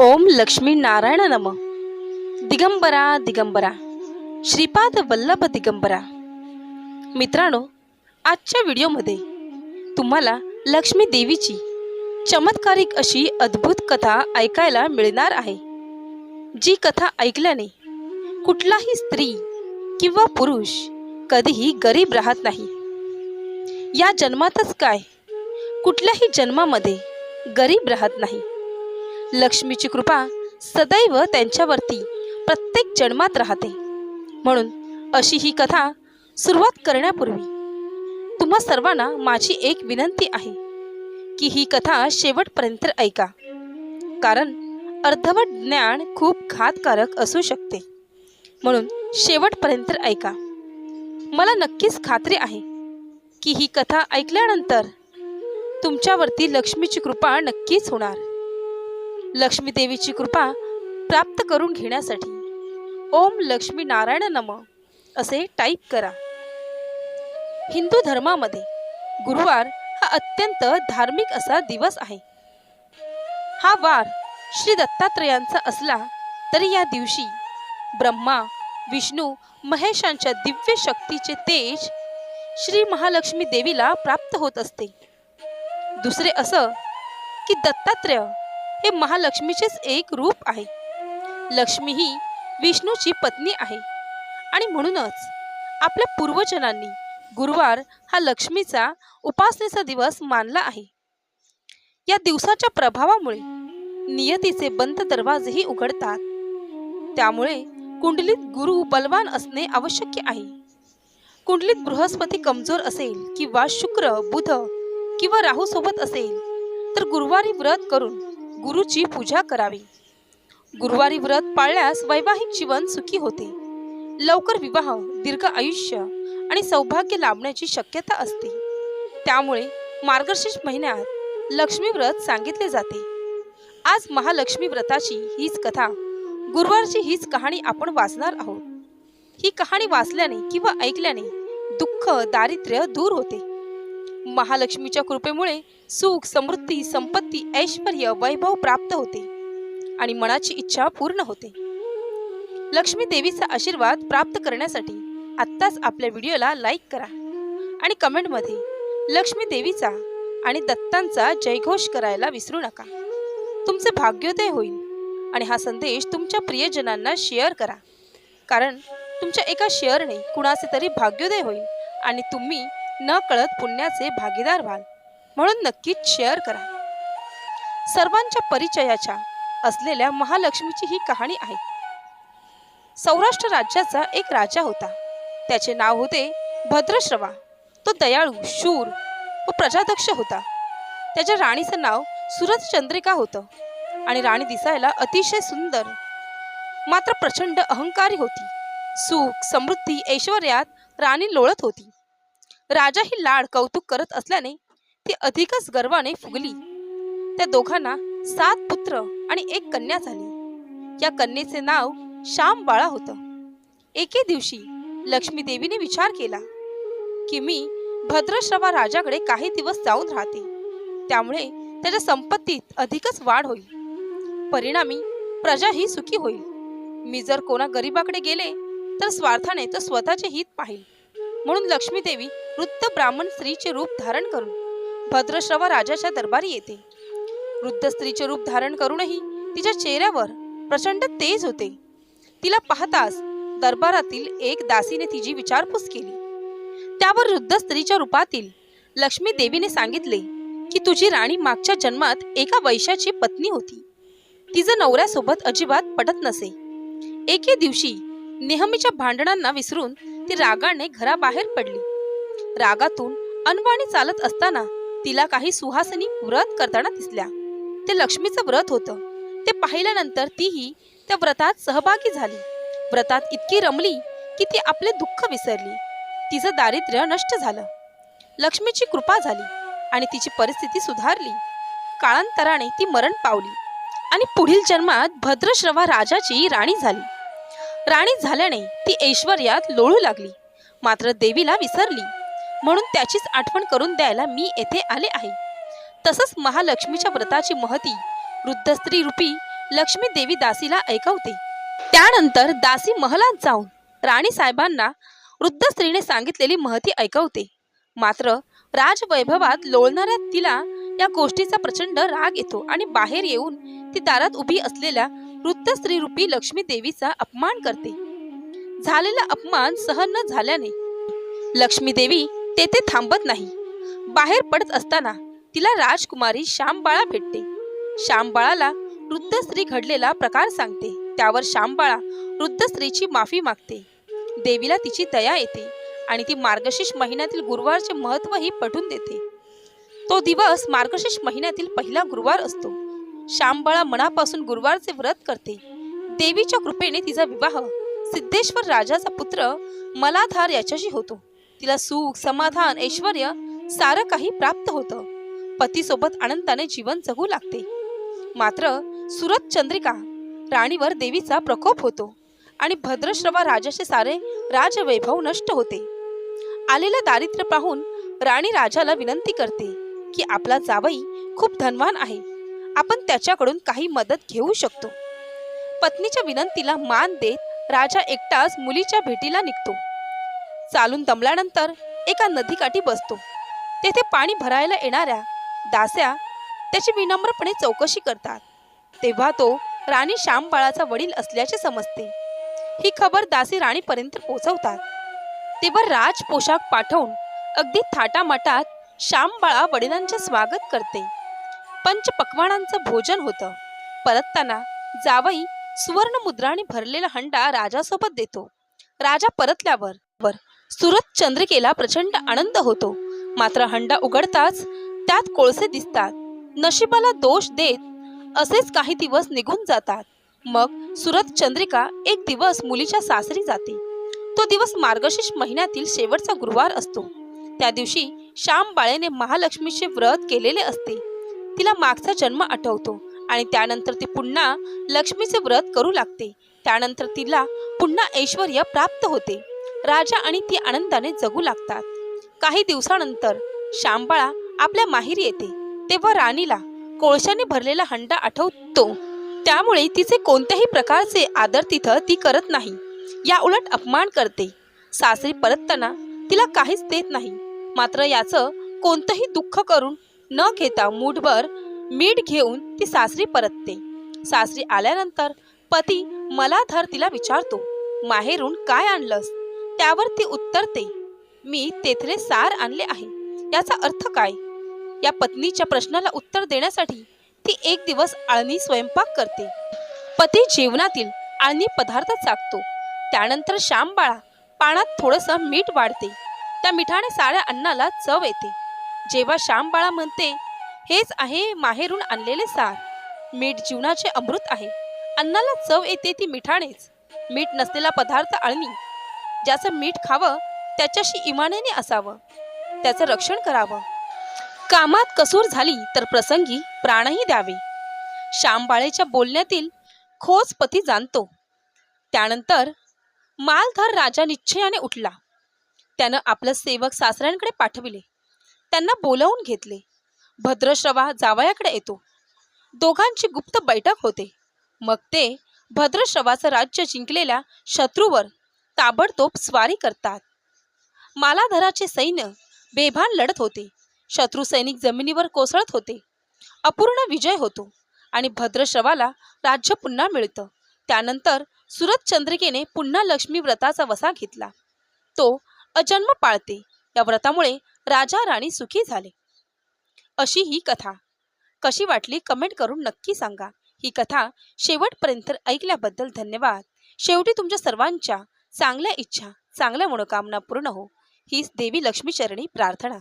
ओम लक्ष्मी नारायण नम. दिगंबरा दिगंबरा. श्रीपाद वल्लभ दिगंबरा. मित्रांनो आजच्या व्हिडिओमध्ये तुम्हाला लक्ष्मी देवीची चमत्कारिक अशी अद्भुत कथा ऐकायला मिळणार आहे. जी कथा ऐकल्याने कुठलाही स्त्री किंवा पुरुष कधीही गरीब राहत नाही. या जन्मातच काय? कुठल्याही जन्मामध्ये गरीब राहत नाही. लक्ष्मीची कृपा सदैव त्यांच्यावरती प्रत्येक जन्मात राहते. म्हणून अशी ही कथा सुरुवात करण्यापूर्वी तुम्हा सर्वांना माझी एक विनंती आहे की ही कथा शेवटपर्यंत ऐका. कारण अर्धवट ज्ञान खूप घातकारक असू शकते. म्हणून शेवटपर्यंत ऐका. मला नक्कीच खात्री आहे की ही कथा ऐकल्यानंतर तुमच्यावरती लक्ष्मीची कृपा नक्कीच होणार. लक्ष्मी देवीची कृपा प्राप्त करून घेण्यासाठी. ओम लक्ष्मी नारायण नम असे टाईप करा. हिंदू धर्मामध्ये गुरुवार हा अत्यंत धार्मिक असा दिवस आहे. हा वार श्री दत्तात्रयांचा असला तरी या दिवशी ब्रह्मा विष्णू महेशांच्या दिव्य शक्तीचे तेज श्री महालक्ष्मी देवीला प्राप्त होत असते. दुसरे असं की दत्तात्रेय हे महालक्ष्मीचेच एक रूप आहे. लक्ष्मी ही विष्णूची पत्नी आहे. आणि म्हणूनच आपल्या पूर्वजनांनी गुरुवार हा लक्ष्मीचा उपासनेचा दिवस मानला आहे. या दिवसाच्या प्रभावामुळे नियतीचे बंद दरवाजेही उघडतात. त्यामुळे कुंडलीत गुरु बलवान असणे आवश्यक आहे. कुंडलीत बृहस्पती कमजोर असेल किंवा शुक्र बुध किंवा राहू सोबत असेल तर गुरुवारी व्रत करून गुरुची पूजा करावी. गुरुवारी व्रत पाळल्यास वैवाहिक जीवन सुखी होते. लवकर विवाह दीर्घ आयुष्य आणि सौभाग्य लाभण्याची शक्यता असते. त्यामुळे मार्गशीर्ष महिन्यात लक्ष्मी व्रत सांगितले जाते. आज महालक्ष्मी व्रताची हीच कथा गुरुवारची हीच कहाणी आपण वाचणार आहोत. ही कहाणी वाचल्याने किंवा ऐकल्याने दुःख दारिद्र्य दूर होते. महालक्ष्मीच्या कृपेमुळे सुख समृद्धी संपत्ती ऐश्वर वैभव प्राप्त होते आणि मनाची इच्छा पूर्ण होते. लक्ष्मी देवीचा आशीर्वाद प्राप्त करण्यासाठी आत्ताच आपल्या व्हिडिओला लाईक करा आणि कमेंटमध्ये लक्ष्मी देवीचा आणि दत्तांचा जयघोष करायला विसरू नका. तुमचे भाग्योदय होईल आणि हा संदेश तुमच्या प्रियजनांना शेअर करा. कारण तुमच्या एका शेअरने कुणाचे तरी भाग्योदय होईल आणि तुम्ही न कळत पुण्याचे भागीदार व्हाल. म्हणून नक्कीच शेअर करा. सर्वांच्या परिचयाच्या असलेल्या महालक्ष्मीची ही कहाणी आहे. सौराष्ट्र राज्याचा एक राजा होता. त्याचे नाव होते भद्रश्रवा. तो दयाळू शूर व प्रजादक्ष होता. त्याच्या राणीचं नाव सुरत चंद्रिका होतं. आणि राणी दिसायला अतिशय सुंदर मात्र प्रचंड अहंकारी होती. सुख समृद्धी ऐश्वर्यात राणी लोळत होती. राजा ही लाड कौतुक करत असल्याने ती अधिकच गर्वाने फुगली. त्या दोघांना सात पुत्र आणि एक कन्या झाली. या कन्येचे नाव श्याम बाळा होतं. एके दिवशी लक्ष्मी देवीने विचार केला की मी भद्रश्रवा राजाकडे काही दिवस जाऊन राहते. त्यामुळे त्याच्या संपत्तीत अधिकच वाढ होईल. परिणामी प्रजा ही सुखी होईल. मी जर कोणा गरीबाकडे गेले तर स्वार्थाने तो स्वतःचे हित पाहिल. म्हणून लक्ष्मी देवी वृद्ध ब्राह्मण स्त्रीचे रूप धारण करून भद्रश्रवा राजाच्या दरबारी येते. वृद्ध स्त्रीचे रूप धारण करूनही तिच्या चेहऱ्यावर प्रचंड तेज होते. तिला पाहताच दरबारातील एक दासीने तिची विचारपूस केली. त्यावर वृद्ध स्त्रीच्या रूपातील लक्ष्मी देवीने सांगितले की तुझी राणी मागच्या जन्मात एका वैशाची पत्नी होती. तिचं नवऱ्यासोबत अजिबात पटत नसे. एके दिवशी नेहमीच्या भांडणांना विसरून ती रागाने घराबाहेर पडली. रागातून अनवाणी चालत असताना तिला काही सुहासनी व्रत करताना दिसल्या. ते लक्ष्मीचं व्रत होतं. ते पाहिल्यानंतर तीही त्या व्रतात सहभागी झाली. व्रतात इतकी रमली की ती आपले दुःख विसरली. तिचं दारिद्र्य नष्ट झालं. लक्ष्मीची कृपा झाली आणि तिची परिस्थिती सुधारली. काळांतराने ती मरण पावली आणि पुढील जन्मात भद्रश्रवा राजाची राणी झाली. राणी झाल्याने ती ऐश्वर्यात लोळू लागली. मात्र देवीला विसरली. म्हणून त्याचीच आठवण करून द्यायला मी येथे आले आहे. तसंच महालक्ष्मीच्या व्रताची महती वृद्ध स्त्री रूपी लक्ष्मी देवी दासीला ऐकवते. त्यानंतर दासी महलात जाऊन राणी साहेबांना वृद्ध स्त्रीने सांगितलेली महती ऐकवते. मात्र राजवैभवात लोळणाऱ्या तिला या गोष्टीचा प्रचंड राग येतो आणि बाहेर येऊन ती दारात उभी असलेल्या वृद्ध स्त्री रूपी लक्ष्मी देवीचा अपमान करते. झालेला अपमान सहन न झाल्याने लक्ष्मी देवी तेथे थांबत नाही. बाहेर पडत असताना तिला राजकुमारी श्यामबाळा भेटते. श्यामबाळाला वृद्ध स्त्री घडलेला प्रकार सांगते. त्यावर श्यामबाळा वृद्ध स्त्रीची माफी मागते. देवीला तिची दया येते आणि ती मार्गशीर्ष महिन्यातील गुरुवारचे महत्त्वही पटून देते. तो दिवस मार्गशीर्ष महिन्यातील पहिला गुरुवार असतो. श्यामबाळा मनापासून गुरुवारचे व्रत करते. देवीच्या कृपेने तिचा विवाह सिद्धेश्वर राजाचा पुत्र मलाधार याच्याशी होतो. तिला सुख समाधान ऐश्वर सारं काही प्राप्त होतं. पतीसोबत आनंदाने जीवन जगू लागते. मात्र सुरत चंद्रिका राणीवर देवीचा प्रकोप होतो आणि भद्रश्रवा राजाचे सारे राजवैभव नष्ट होते. आलेलं दारिद्र्य पाहून राणी राजाला विनंती करते की आपला जावई खूप धनवान आहे. आपण त्याच्याकडून काही मदत घेऊ शकतो. पत्नीच्या विनंतीला मान देत राजा एकटाच मुलीच्या भेटीला निघतो. चालून दमल्यानंतर एका नदीकाठी बसतो. तेथे पाणी भरायला येणाऱ्या दास्या त्याची विनम्रपणे चौकशी करतात. तेव्हा तो राणी श्यामबाळाचा वडील असल्याचे समजते. ही खबर दासी राणीपर्यंत पोहोचवतात. तेव्हा राज पोशाख पाठवून अगदी थाटामाटात श्यामबाळा वडिलांचे स्वागत करते. पंचपक्वानांचं भोजन होतं. परतताना जावई सुवर्ण मुद्राने भरलेला हंडा राजासोबत देतो. राजा परतल्यावर वर सुरत चंद्रिकेला प्रचंड आनंद होतो. मात्र हंडा उघडताच त्यात कोळसे दिसतात. नशिबाला दोष देत असेच काही दिवस निघून जातात. मग सुरत चंद्रिका एक दिवस मुलीच्या सासरी जाते. तो दिवस मार्गशीर्ष महिन्यातील शेवटचा गुरुवार असतो. त्या दिवशी श्याम बाळेने महालक्ष्मीचे व्रत केलेले असते. तिला मागचा जन्म आठवतो आणि त्यानंतर ती पुन्हा लक्ष्मीचे व्रत करू लागते. त्यानंतर तिला पुन्हा ऐश्वर प्राप्त होते. राजा आणि ती आनंदाने जगू लागतात. काही दिवसानंतर श्यामबाळा आपल्या माहेरी येते. तेव्हा राणीला कोळशाने भरलेला हंडा आठवतो. त्यामुळे तिचे कोणत्याही प्रकारचे आदर तिथं ती करत नाही. या उलट अपमान करते. सासरी परतताना तिला काहीच देत नाही. मात्र याचं कोणतंही दुःख करून न घेता मूठभर मीठ घेऊन ती सासरी परतते. सासरी आल्यानंतर पती मला धर तिला विचारतो माहेरून काय आणलंस? त्यावर ती उत्तरते मी तेथले सार आणले आहे. याचा अर्थ काय या पत्नीच्या प्रश्नाला उत्तर देण्यासाठी ती एक दिवस आळणी स्वयंपाक करते. पती जेवणातील आळणी पदार्थ चाकतो. त्यानंतर श्यामबाळा पाण्यात थोडंसं मीठ वाढते. त्या मिठाने साऱ्या अन्नाला चव येते. जेव्हा श्यामबाळा म्हणते हेच आहे माहेरून आणलेले सार. मीठ जीवनाचे अमृत आहे. अन्नाला चव येते ती मिठानेच. मीठ नसलेला पदार्थ आळणी ज्याचं मीठ खावं त्याच्याशी इमानाने असावं. त्याचं रक्षण करावं. कामात कसूर झाली तर प्रसंगी प्राणही द्यावे. श्यामबाळेच्या बोलण्यातील खोज पती जाणतो. त्यानंतर मालधार राजा निश्चयाने उठला. त्यानं आपलं सेवक सासऱ्यांकडे पाठविले. त्यांना बोलावून घेतले. भद्रश्रवा जावयाकडे येतो. दोघांची गुप्त बैठक होते. मग ते भद्रश्रवाचं राज्य जिंकलेल्या शत्रूवर ताबडतोब स्वारी करतात. मालाधराचे सैन्य बेभान लढत होते. शत्रू सैनिक जमिनीवर कोसळत होते. अपूर्ण विजय होतो आणि भद्रश्रवाला राज्य पुन्हा मिळतं. त्यानंतर सुरत चंद्रिकेने पुन्हा लक्ष्मी व्रताचा वसा घेतला. तो अजन्म पाळते. या व्रतामुळे राजा राणी सुखी झाले. अशी ही कथा. कशी वाटली कमेंट करून नक्की सांगा. ही कथा शेवटपर्यंत ऐकल्याबद्दल धन्यवाद. शेवटी तुमच्या सर्वांच्या चांगल्या इच्छा चांगल्या मनोकामना पूर्ण हो. हीच देवी लक्ष्मीचरणी प्रार्थना.